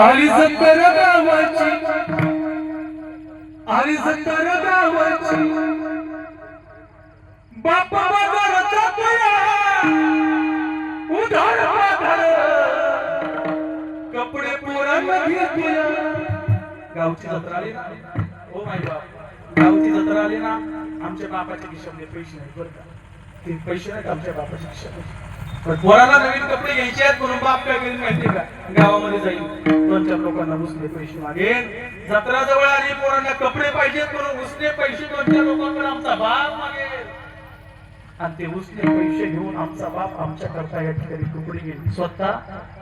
आली सत्तर गावाची आली सत्तर गावाची. बापा बाजाराचा तुया उधार आधार कपडे पोरांमध्ये घेतल्या गावची जत्रा आली ना? ओ माय बाप. गावची जत्रा आली ना? आमच्या बापाच्या खिशामध्ये पैसे नाही बरं का. ते पैसे नाहीत आमच्या बापाच्या खिशामध्ये. पोराला नवीन कपडे घ्यायचे आहेत म्हणून बाप काय करेल माहिती का? गावामध्ये जाईल दोन चार लोकांना उसने पैसे मागेल जत्रा जवळ आली पोरांना कपडे पाहिजेत म्हणून उसने पैसे दोन चार लोकांकडे आमचा बाप मागेल. आणि ते उसने पैसे घेऊन आमचा बाप आमच्या करता या ठिकाणी कपडे घेईल. स्वतः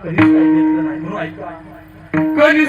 कधीच काही घेतलं नाही म्हणून ऐका. कधीच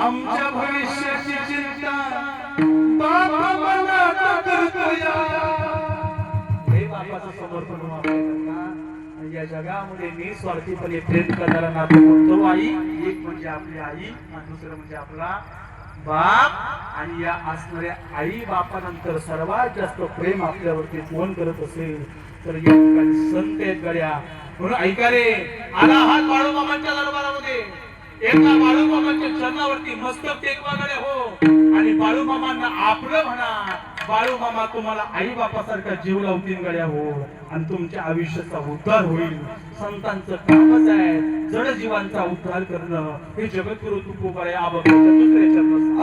आमच्या भविष्याची चिंता बाप मनात हे बापाचं समर्पण या जगामध्ये मी स्वार्थीपणे प्रेम करणारा नातो म्हणतो आई एक म्हणजे आपली आई आणि दुसरं म्हणजे आपला बाप. आणि या असणाऱ्या आई बापानंतर सर्वात जास्त प्रेम आपल्यावरती फोन करत असेल तर या ठिकाणी संत आहेत गड्या. म्हणून ऐका रे आला हात बाळू बाबांच्या दरबारामध्ये. एका बाळूबाबांच्या चरणावरती मस्तक टेकवा गड्या हो. आणि बाळूमामांना आपलं म्हणा. बाळूमामा तुम्हाला आई बापासारखा जीव लावतील गड्या हो. आणि तुमच्या आयुष्याचा उद्धार होईल. संतांचं कामच आहे. जड जीवांचा उद्धार करणं. हे जगद्गुरु तुकोबाई आबाबाच्या दुसऱ्या चरण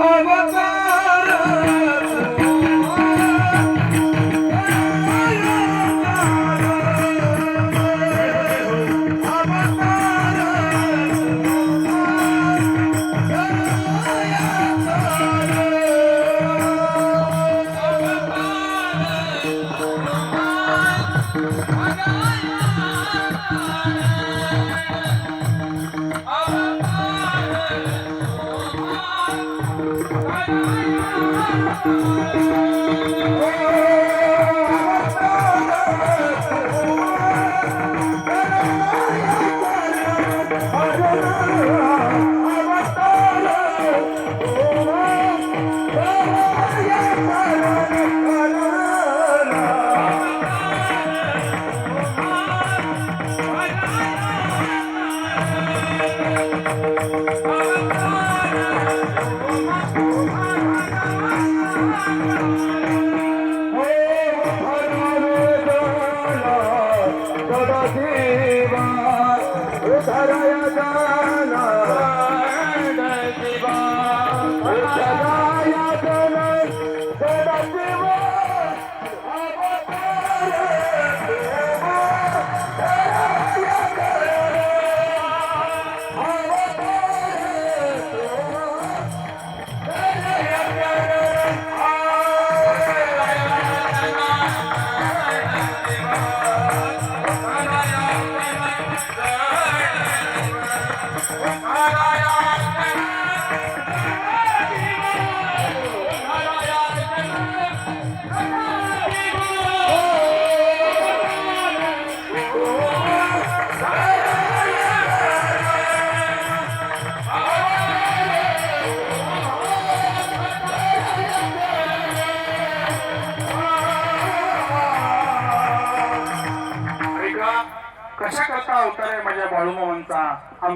Música Sarayana,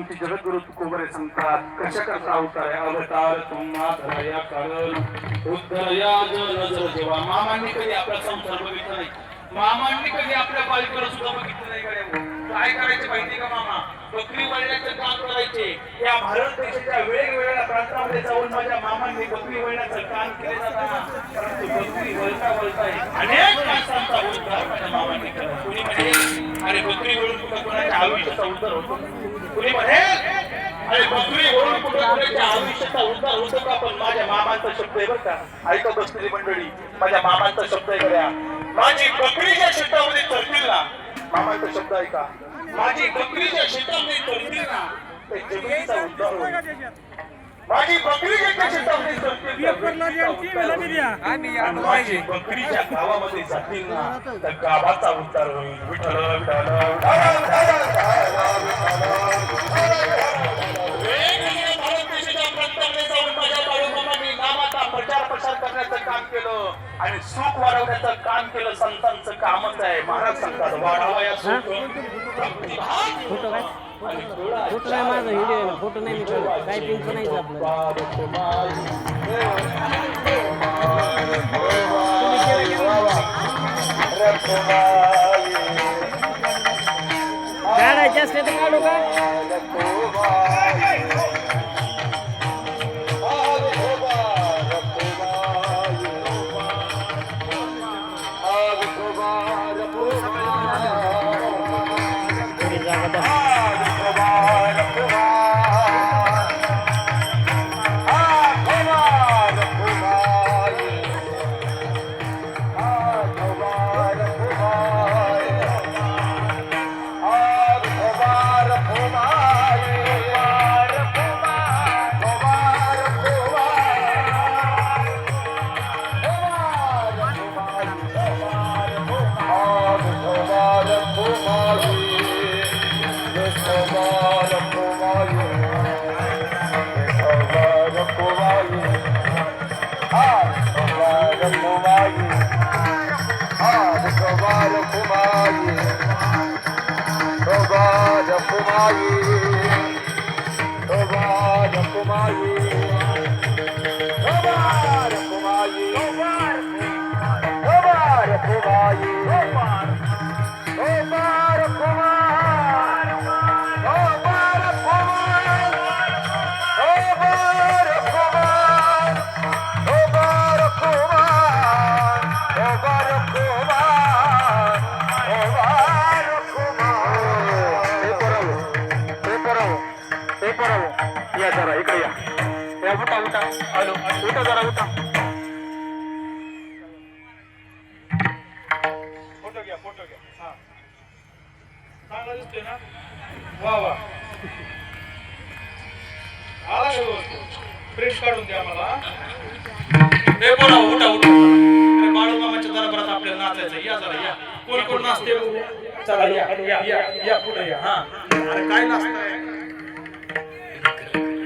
आमचे जगद्गुरु तुकोबरे सांगतात कशा करता अवतार अवतार तुम्हा धराया कारण उद्धरया नजर जेव्हा मामांनी कधी आपला संसार बघितला नाही? मामांनी कधी आपल्या बालिकेला सुद्धा बघितलं नाही गड्या काय करायचे माहिती का मामा? बकरी वळण्याचं काम करायचे. या भारत देशाच्या वेगवेगळ्या प्रांतामध्ये जाऊन माझ्या मामांनी बकरी वळण्याचं काम केले जाताना परंतु बकरी वळता वळता अनेक माणसांचा उद्धार माझ्या मामांनी केला. कोणी म्हणजे अरे बकरी वळून तुला कोणाच्या आयुष्याचा उद्धार होतो? कुणी म्हणेल अरे बकरी वळून कुठे कोणाच्या आयुष्याचा उद्धार होतो का? पण माझ्या मामांचा शब्द आहे बरं का. ऐका बसलेली मंडळी माझ्या मामांचा शब्द आहे गड्या माझी बकरीच्या शेतामध्ये चरतील ना मामांचा शब्द ऐका माझी बकरीच्या शेतामध्ये चरतील ना ते जमिनीचा उद्धार होईल. माझी बकरी शेतामध्ये चरतील माझी बकरीच्या जातील ना तर गावाचा उद्धार होईल प्रचार प्रसार करण्याचं काम केलं आणि सुख वाढवण्याचं काम केलं संतांचं कामच आहे महाराज सांगतात वाढावा या सुख फोटो काय? फोटो नाही माझा व्हिडिओ फोटो नाही मी काढला. काय पिंक नाही आपलं काढायचे असले तर काढू का कुमारी या जरा इकडे या. या उठा उठा. आलो उठा जरा उठा. फोटो घ्या फोटो घ्या. हा. चांगला दिसतोय ना? वा वा. आला प्रिंट काढून द्या मला हे. बोला उठा उठा. अरे बाळू मामाच्या दरबारात आपल्याला नाचायचं या जरा या. कोण कोण नाचते चला या. या या या. पुढे या हा. अरे काय नाचताय?